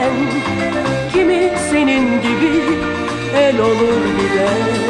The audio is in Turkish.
gönülden Kimi senin gibi el olur gider